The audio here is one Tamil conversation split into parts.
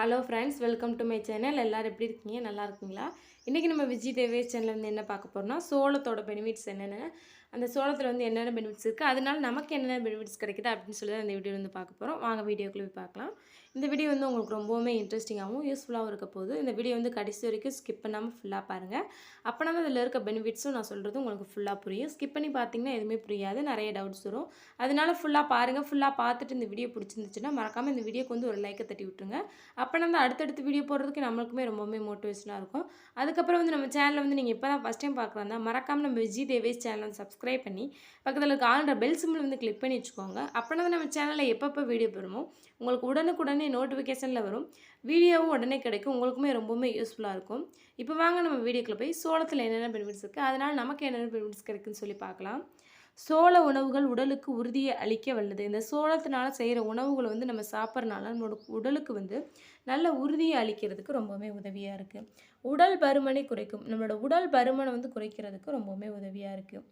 Hello friends welcome to my channel. எல்லோரும் எப்படி இருக்கீங்க? நல்லா இருக்குங்களா? இன்றைக்கி நம்ம விஜய் தேவே சேனலில் வந்து என்ன பார்க்க போகிறோம்னா சோளத்தோட பெனிஃபிட்ஸ் என்னென்ன. அந்த சோளத்தில் வந்து என்னென்ன பெனிஃபிட்ஸ் இருக்குது அதனால நமக்கு என்னென்ன பெனிஃபிட்ஸ் கிடைக்குது அப்படின்னு சொல்லி தான் இந்த வீடியோ வந்து பார்க்க போகிறோம் வாங்க வீடியோக்குள்ளே போய் பார்க்கலாம். இந்த வீடியோ வந்து உங்களுக்கு ரொம்பவுமே இன்ட்ரெஸ்டிங்காகவும் யூஸ்ஃபுல்லாகவும் இருக்க போகுது. இந்த வீடியோ வந்து கடைசி வரைக்கும் ஸ்கிப் பண்ணாமல் ஃபுல்லாக பாருங்கள் அப்போனா நம்ம அதில் இருக்க பெனிஃபிட்ஸும் நான் சொல்கிறது உங்களுக்கு ஃபுல்லாக புரியும். ஸ்கிப் பண்ணி பார்த்தீங்கன்னா எதுவுமே புரியாது. நிறைய டவுட்ஸ் வரும். அதனால ஃபுல்லாக பாருங்கள் ஃபுல்லாக பார்த்துட்டு இந்த வீடியோ பிடிச்சிருந்துச்சுன்னா மறக்காமல் இந்த வீடியோக்கு வந்து ஒரு லைக்கை தட்டி விட்டுருங்க. அப்போ நம்ம அடுத்தடுத்து வீடியோ போடுறதுக்கு நம்மளுக்குமே ரொம்பவுமே மோட்டிவேஷனாக இருக்கும். அது அதுக்கப்புறம் வந்து நம்ம சேனலில் வந்து நீங்கள் இப்போ தான் ஃபஸ்ட் டைம் பார்க்குறாங்க மறக்காமல் நம்ம விஜய் தேவேஸ் சேனல் வந்து சப்ஸ்கிரைப் பண்ணி பக்கத்தில் இருக்க ஆளுன்ற பெல் சிம்பிள் வந்து கிளிக் பண்ணி வச்சுக்கோங்க. அப்படின்னா வந்து நம்ம சேனலில் எப்பப்போ வீடியோ போடுமோ உங்களுக்கு உடனுக்குடனே நோட்டிஃபிகேஷனில் வரும். வீடியோவும் உடனே கிடைக்கும். உங்களுக்குமே ரொம்பவுமே யூஸ்ஃபுல்லாக இருக்கும். இப்போ வாங்க நம்ம வீடியோக்குள்ளே போய் சோளத்தில் என்னென்ன பெனிஃபிட்ஸ் இருக்குது அதனால் நமக்கு என்னென்ன பெனிஃபிட்ஸ் கிடைக்குன்னு சொல்லி பார்க்கலாம். சோள உணவுகள் உடலுக்கு உறுதியை அளிக்க வல்லது. இந்த சோளத்தினால செய்கிற உணவுகளை வந்து நம்ம சாப்பிட்றனால நம்மளோட உடலுக்கு வந்து நல்ல உறுதியை அளிக்கிறதுக்கு ரொம்பவுமே உதவியாக இருக்குது உடல் பருமனை குறைக்கும். நம்மளோட உடல் பருமனை வந்து குறைக்கிறதுக்கு ரொம்பவுமே உதவியாக இருக்குது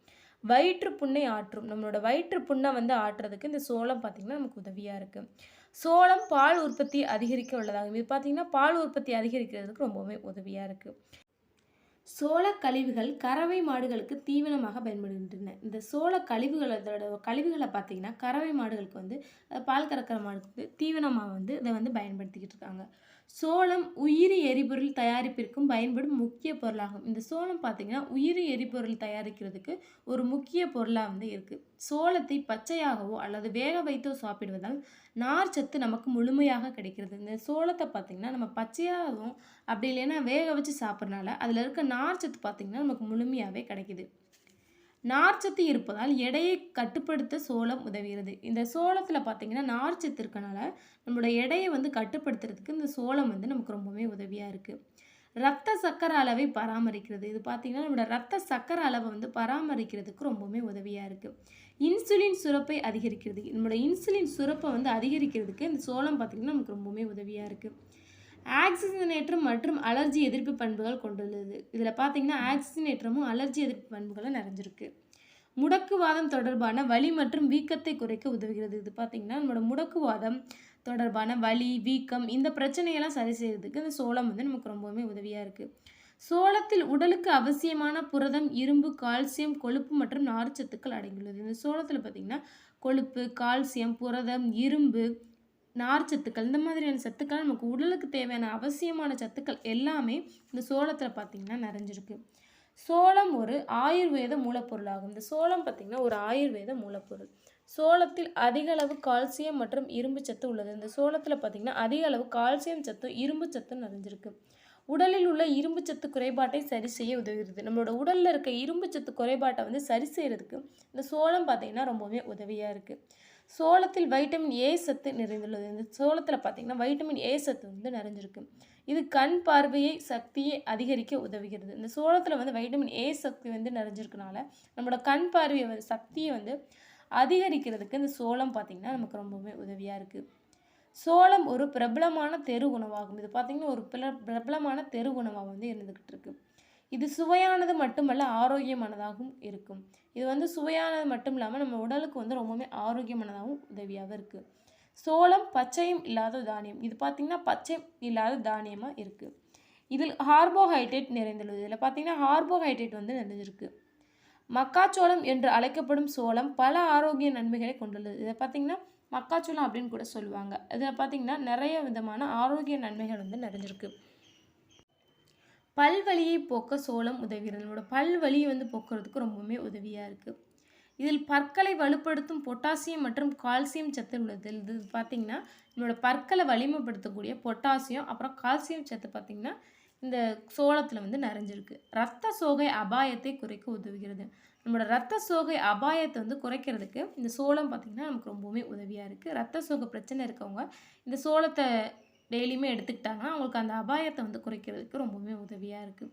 வயிற்று புண்ணை ஆற்றும். நம்மளோட வயிற்று புண்ணை வந்து ஆட்டுறதுக்கு இந்த சோளம் பார்த்திங்கன்னா நமக்கு உதவியாக இருக்குது சோளம் பால் உற்பத்தி அதிகரிக்க உள்ளதாகும் இது பார்த்திங்கன்னா பால் உற்பத்தி அதிகரிக்கிறதுக்கு ரொம்பவுமே உதவியாக இருக்குது சோள கழிவுகள் கறவை மாடுகளுக்கு தீவனமாக பயன்படுகின்றன. இந்த சோள கழிவுகள் அதோட கழிவுகளை பார்த்தீங்கன்னா கறவை மாடுகளுக்கு வந்து பால் கறக்கிற மாடுக்கு தீவனமாக வந்து இதை வந்து பயன்படுத்திக்கிட்டு இருக்காங்க. சோளம் உயிரி எரிபொருள் தயாரிப்பிற்கும் பயன்படும் முக்கிய பொருளாகும். இந்த சோளம் பார்த்திங்கன்னா உயிரி எரிபொருள் தயாரிக்கிறதுக்கு ஒரு முக்கிய பொருளாக வந்து இருக்குது சோளத்தை பச்சையாகவோ அல்லது வேக வைத்தோ சாப்பிடுவதால் நார் சத்து நமக்கு முழுமையாக கிடைக்கிறது. இந்த சோளத்தை பார்த்திங்கன்னா நம்ம பச்சையாகவும் அப்படி இல்லைன்னா வேக வச்சு சாப்பிட்றனால அதில் இருக்க நார் சத்து பார்த்திங்கன்னா நமக்கு முழுமையாகவே கிடைக்கிது. நார்ச்சத்து இருப்பதால் எடையை கட்டுப்படுத்த சோளம் உதவுகிறது. இந்த சோளத்தில் பார்த்திங்கன்னா நார்ச்சத்து இருக்கனால நம்மளோட எடையை வந்து கட்டுப்படுத்துறதுக்கு இந்த சோளம் வந்து நமக்கு ரொம்பவே உதவியாக இருக்குது ரத்த சக்கர அளவை பராமரிக்கிறது. இது பார்த்தீங்கன்னா நம்மளோட ரத்த சக்கர அளவை வந்து பராமரிக்கிறதுக்கு ரொம்பவுமே உதவியாக இருக்குது இன்சுலின் சுரப்பை அதிகரிக்கிறது. நம்மளோட இன்சுலின் சுரப்பை வந்து அதிகரிக்கிறதுக்கு இந்த சோளம் பார்த்திங்கன்னா நமக்கு ரொம்பவுமே உதவியாக இருக்குது ஆக்சிஜனேற்றம் மற்றும் அலர்ஜி எதிர்ப்பு பண்புகள் கொண்டுள்ளது. இதில் பார்த்தீங்கன்னா ஆக்சிஜனேற்றமும் அலர்ஜி எதிர்ப்பு பண்புகளும் நிறைஞ்சிருக்கு. முடக்குவாதம் தொடர்பான வலி மற்றும் வீக்கத்தை குறைக்க உதவுகிறது. இது பார்த்திங்கன்னா நம்மளோட முடக்குவாதம் தொடர்பான வலி வீக்கம் இந்த பிரச்சனையெல்லாம் சரி செய்கிறதுக்கு இந்த சோளம் வந்து நமக்கு ரொம்பவுமே உதவியாக இருக்குது சோளத்தில் உடலுக்கு அவசியமான புரதம் இரும்பு கால்சியம் கொழுப்பு மற்றும் நார்ச்சத்துக்கள் அடங்கியுள்ளது. இந்த சோளத்தில் பார்த்தீங்கன்னா கொழுப்பு கால்சியம் புரதம் இரும்பு நார்ச்சத்துக்கள் இந்த மாதிரியான சத்துக்கள் நமக்கு உடலுக்கு தேவையான அவசியமான சத்துக்கள் எல்லாமே இந்த சோளத்தில் பார்த்திங்கன்னா நிறைஞ்சிருக்கு. சோளம் ஒரு ஆயுர்வேத மூலப்பொருளாகும். இந்த சோளம் பார்த்திங்கன்னா ஒரு ஆயுர்வேத மூலப்பொருள். சோளத்தில் அதிக அளவு கால்சியம் மற்றும் இரும்பு சத்து உள்ளது. இந்த சோளத்தில் பார்த்திங்கன்னா அதிக அளவு கால்சியம் சத்தும் இரும்பு சத்தும் நிறைஞ்சிருக்கு. உடலில் உள்ள இரும்பு சத்து குறைபாட்டை சரி செய்ய உதவுகிறது. நம்மளோட உடலில் இருக்க இரும்பு சத்து குறைபாட்டை வந்து சரி செய்கிறதுக்கு இந்த சோளம் பார்த்திங்கன்னா ரொம்பவே உதவியாக இருக்குது சோளத்தில் வைட்டமின் ஏ சத்து நிறைந்துள்ளது. இந்த சோளத்தில் பார்த்தீங்கன்னா வைட்டமின் ஏ சத்து வந்து நிறைஞ்சிருக்கு. இது கண் பார்வையை சக்தியை அதிகரிக்க உதவுகிறது. இந்த சோளத்தில் வந்து வைட்டமின் ஏ சக்தி வந்து நிறைஞ்சிருக்கனால நம்மளோட கண் பார்வையை வந்து சக்தியை வந்து அதிகரிக்கிறதுக்கு இந்த சோளம் பார்த்திங்கன்னா நமக்கு ரொம்பவே உதவியாக இருக்குது சோளம் ஒரு பிரபலமான தெரு உணவாகும். இது பார்த்திங்கன்னா ஒரு பிர பிரபலமான தெரு உணவாக வந்து இருந்துக்கிட்டு இருக்குது இது சுவையானது மட்டுமல்ல ஆரோக்கியமானதாகவும் இருக்கும். இது வந்து சுவையானது மட்டும் இல்லாமல் நம்ம உடலுக்கு வந்து ரொம்பவுமே ஆரோக்கியமானதாகவும் உதவியாக இருக்குது சோளம் பச்சையும் இல்லாத தானியம். இது பார்த்திங்கன்னா பச்சை இல்லாத தானியமாக இருக்குது இதில் ஹார்போஹைட்ரேட் நிறைந்துள்ளது. இதில் பார்த்திங்கன்னா ஹார்போஹைட்ரேட் வந்து நிறைஞ்சிருக்கு. மக்காச்சோளம் என்று அழைக்கப்படும் சோளம் பல ஆரோக்கிய நன்மைகளை கொண்டுள்ளது. இதை பார்த்திங்கன்னா மக்காச்சோளம் அப்படின்னு கூட சொல்லுவாங்க. இதில் பார்த்திங்கன்னா நிறைய விதமான ஆரோக்கிய நன்மைகள் வந்து நிறைஞ்சிருக்கு. பல்வலியை போக்க சோளம் உதவுகிறது. நம்மளோட பல்வலியை வந்து போக்குறதுக்கு ரொம்பவுமே உதவியாக இருக்குது இதில் பற்களை வலுப்படுத்தும் பொட்டாசியம் மற்றும் கால்சியம் சத்து உள்ளது. இது பார்த்திங்கன்னா நம்மளோட பற்களை வலிமைப்படுத்தக்கூடிய பொட்டாசியம் அப்புறம் கால்சியம் சத்து பார்த்திங்கன்னா இந்த சோளத்தில் வந்து நிறைஞ்சிருக்கு. ரத்த சோகை அபாயத்தை குறைக்க உதவுகிறது. நம்மளோட ரத்த சோகை அபாயத்தை வந்து குறைக்கிறதுக்கு இந்த சோளம் பார்த்திங்கன்னா நமக்கு ரொம்பவுமே உதவியாக இருக்குது ரத்த சோகை பிரச்சனை இருக்கவங்க இந்த சோளத்தை டெய்லியுமே எடுத்துக்கிட்டாங்கன்னா அவங்களுக்கு அந்த அபாயத்தை வந்து குறைக்கிறதுக்கு ரொம்பவுமே உதவியாக இருக்குது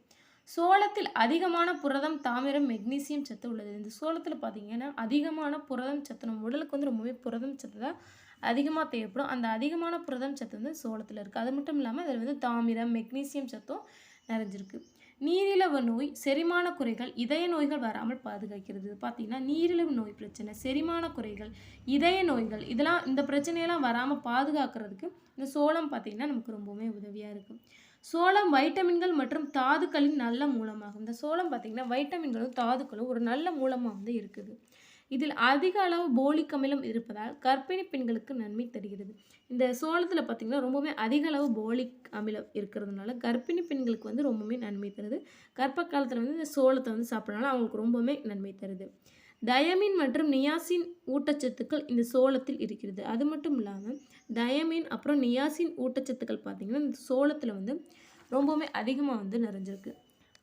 சோளத்தில் அதிகமான புரதம் தாமிரம் மெக்னீசியம் சத்து உள்ளது. இந்த சோளத்தில் பார்த்தீங்கன்னா அதிகமான புரதம் சத்து நம்ம உடலுக்கு வந்து ரொம்பவே புரதம் சத்து தான் அதிகமாக தேவைப்படும். அந்த அதிகமான புரதம் சத்து வந்து சோளத்தில் இருக்குது அது மட்டும் இல்லாமல் அதில் வந்து தாமிரம் மெக்னீசியம் சத்தும் நிறைஞ்சிருக்கு. நீரிழிவு நோய் செரிமான குறைகள் இதய நோய்கள் வராமல் பாதுகாக்கிறது. பார்த்தீங்கன்னா நீரிழிவு நோய் பிரச்சனை செரிமான குறைகள் இதய நோய்கள் இதெல்லாம் இந்த பிரச்சனையெல்லாம் வராமல் பாதுகாக்கிறதுக்கு இந்த சோளம் பார்த்திங்கன்னா நமக்கு ரொம்பவுமே உதவியாக இருக்கும் சோளம் வைட்டமின்கள் மற்றும் தாதுக்களின் நல்ல மூலமாகும். இந்த சோளம் பார்த்திங்கன்னா வைட்டமின்களும் தாதுக்களும் ஒரு நல்ல மூலமாக வந்து இருக்குது. இதில் அதிக அளவு போலிக் அமிலம் இருப்பதால் கர்ப்பிணி பெண்களுக்கு நன்மை தருகிறது. இந்த சோளத்தில் பார்த்திங்கன்னா ரொம்பவுமே அதிக அளவு போலிக் அமிலம் இருக்கிறதுனால கர்ப்பிணி பெண்களுக்கு வந்து ரொம்பவுமே நன்மை தருது. கர்ப்ப காலத்தில் வந்து இந்த சோளத்தை வந்து சாப்பிட்றதுனால அவங்களுக்கு ரொம்பவுமே நன்மை தருது. டயமின் மற்றும் நியாசின் ஊட்டச்சத்துக்கள் இந்த சோளத்தில் இருக்கிறது. அது மட்டும் இல்லாமல் டயமின் அப்புறம் நியாசின் ஊட்டச்சத்துக்கள் பார்த்திங்கன்னா இந்த சோளத்தில் வந்து ரொம்பவுமே அதிகமாக வந்து நிறைஞ்சிருக்கு.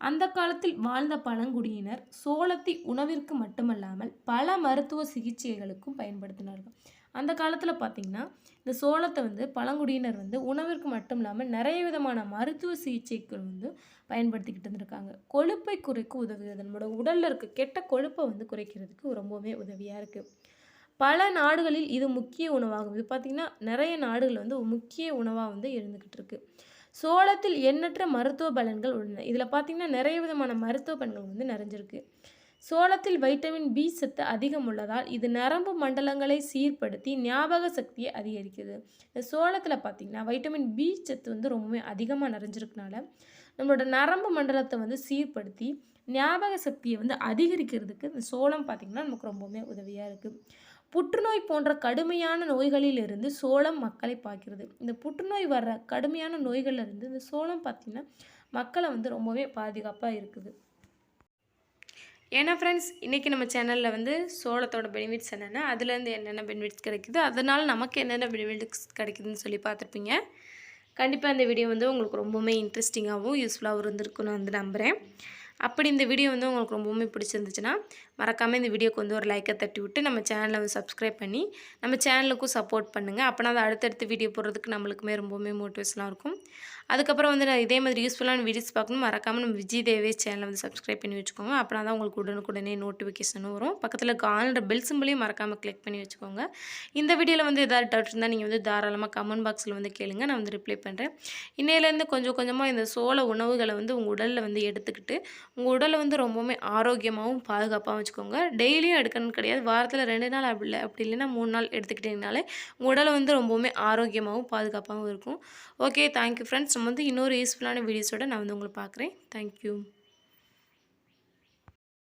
அந்த காலத்தில் வாழ்ந்த பழங்குடியினர் சோளத்தை உணவிற்கு மட்டுமல்லாமல் பல மருத்துவ சிகிச்சைகளுக்கும் பயன்படுத்தினார்கள். அந்த காலத்தில் பார்த்திங்கன்னா இந்த சோளத்தை வந்து பழங்குடியினர் வந்து உணவிற்கு மட்டும் இல்லாமல் நிறைய விதமான மருத்துவ சிகிச்சைகள் வந்து பயன்படுத்திக்கிட்டு இருந்திருக்காங்க. கொழுப்பை குறைக்க உதவுகிறது. நம்மளோட உடலில் இருக்க கெட்ட கொழுப்பை வந்து குறைக்கிறதுக்கு ரொம்பவே உதவியாக இருக்குது பல நாடுகளில் இது முக்கிய உணவாகும். இது பார்த்திங்கன்னா நிறைய நாடுகள் வந்து முக்கிய உணவாக வந்து இருந்துக்கிட்டு இருக்குது சோளத்தில் எண்ணற்ற மருத்துவ பலன்கள் உள்ளன. இதில் பார்த்திங்கன்னா நிறைய விதமான மருத்துவ பலன்கள் வந்து நிறைஞ்சிருக்கு. சோளத்தில் வைட்டமின் பி சத்து அதிகம் உள்ளதால் இது நரம்பு மண்டலங்களை சீர்படுத்தி ஞாபக சக்தியை அதிகரிக்குது. இந்த சோளத்தில் பார்த்திங்கன்னா வைட்டமின் பி சத்து வந்து ரொம்பவே அதிகமாக நிறைஞ்சிருக்கனால நம்மளோட நரம்பு மண்டலத்தை வந்து சீர்படுத்தி ஞாபக சக்தியை வந்து அதிகரிக்கிறதுக்கு இந்த சோளம் பார்த்திங்கன்னா நமக்கு ரொம்பவுமே உதவியாக இருக்குது புற்றுநோய் போன்ற கடுமையான நோய்களிலிருந்து சோளம் மக்களை பார்க்கிறது இந்த புற்றுநோய் வர்ற கடுமையான நோய்கள்லேருந்து இந்த சோளம் பார்த்திங்கன்னா மக்களை வந்து ரொம்பவே பாதுகாப்பாக இருக்குது. ஏன்னா ஃப்ரெண்ட்ஸ் இன்றைக்கி நம்ம சேனலில் வந்து சோளத்தோட பெனிஃபிட்ஸ் என்னென்ன அதுலேருந்து என்னென்ன பெனிஃபிட்ஸ் கிடைக்குது அதனால் நமக்கு என்னென்ன பெனிஃபிட்ஸ் கிடைக்குதுன்னு சொல்லி பார்த்துருப்பீங்க. கண்டிப்பாக இந்த வீடியோ வந்து உங்களுக்கு ரொம்பவுமே இன்ட்ரெஸ்டிங்காகவும் யூஸ்ஃபுல்லாகவும் இருந்திருக்குன்னு வந்து நம்புகிறேன் அப்படி இந்த வீடியோ வந்து உங்களுக்கு ரொம்பவுமே பிடிச்சிருந்துச்சுன்னா மறக்காமல் இந்த வீடியோக்கு வந்து ஒரு லைக்கை தட்டி விட்டு நம்ம சேனலை வந்து சப்ஸ்கிரைப் பண்ணி நம்ம சேனலுக்கும் சப்போர்ட் பண்ணுங்கள் அப்போனா அது அடுத்தடுத்து வீடியோ போடுறதுக்கு நம்மளுக்குமே ரொம்பவுமே மோட்டிவேஷனாக இருக்கும். அதுக்கப்புறம் வந்து இதே மாதிரி யூஸ்ஃபுல்லான வீடியோஸ் பார்க்கணும். மறக்காமல் நம்ம விஜய் தேவே சேனலை வந்து சப்ஸ்கிரைப் பண்ணி வச்சுக்கோங்க. அப்படின்னா தான் உங்களுக்கு உடனுக்குடனே நோட்டிஃபிகேஷனும் வரும். பக்கத்தில் காலண்டர் பெல் சிம்பிளையும் மறக்காமல் கிளிக் பண்ணி வச்சுக்கோங்க. இந்த வீடியோவில் வந்து ஏதாவது டவுட் இருந்தால் நீங்கள் வந்து தாராளமாக கமெண்ட் பாக்ஸில் வந்து கேளுங்க. நான் வந்து ரிப்ளை பண்ணுறேன் இன்னையிலேருந்து கொஞ்சம் கொஞ்சமாக இந்த சோள உணவுகளை வந்து உங்கள் உடலில் வந்து எடுத்துக்கிட்டு உங்கள் உடலை வந்து ரொம்பவுமே ஆரோக்கியமாகவும் பாதுகாப்பாகவும் வச்சுக்கோங்க. டெய்லியும் எடுக்கணும்னு கிடையாது. வாரத்தில் ரெண்டு நாள் அப்படி இல்லை. அப்படி இல்லைன்னா மூணு நாள் எடுத்துக்கிட்டிங்கனாலே உங்கள் உடலை வந்து ரொம்பவுமே ஆரோக்கியமாகவும் பாதுகாப்பாகவும் இருக்கும். ஓகே தேங்க்யூ ஃப்ரெண்ட்ஸ் நம்ம வந்து இன்னொரு யூஸ்ஃபுல்லான வீடியோஸோட நான் வந்து உங்களை பார்க்குறேன். தேங்க்யூ